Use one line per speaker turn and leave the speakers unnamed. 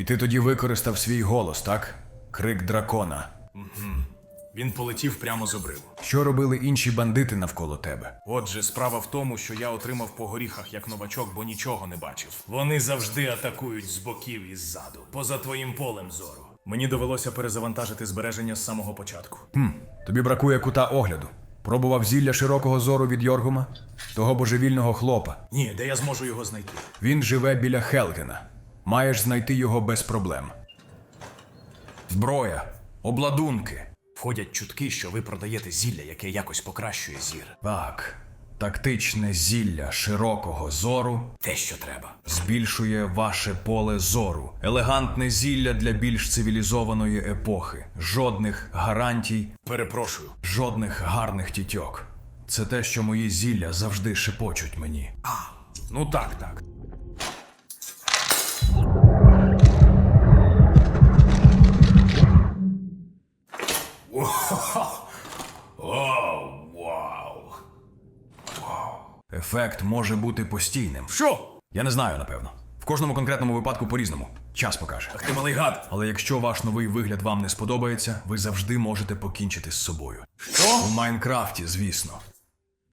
І ти тоді використав свій голос, так? Крик дракона.
Він полетів прямо з обриву.
Що робили інші бандити навколо тебе?
Отже, справа в тому, що я отримав по горіхах як новачок, бо нічого не бачив. Вони завжди атакують з боків і ззаду, поза твоїм полем зору. Мені довелося перезавантажити збереження з самого початку.
Тобі бракує кута огляду. Пробував зілля широкого зору від Йоргума, того божевільного хлопа.
Ні, де я зможу його знайти?
Він живе біля Хелгена. Маєш знайти його без проблем. Зброя, обладунки.
Входять чутки, що ви продаєте зілля, яке якось покращує зір.
Так, тактичне зілля широкого зору
Те, що треба.
збільшує ваше поле зору. Елегантне зілля для більш цивілізованої епохи. Жодних гарантій,
Перепрошую.
жодних гарних тітьок. Це те, що мої зілля завжди шепочуть мені.
Ну так, так.
Ефект може бути постійним.
Що?
Я не знаю, напевно. В кожному конкретному випадку по-різному. Час покаже.
Ах ти малий гад.
Але якщо ваш новий вигляд вам не сподобається, ви завжди можете покінчити з собою.
Що?
У Майнкрафті, звісно.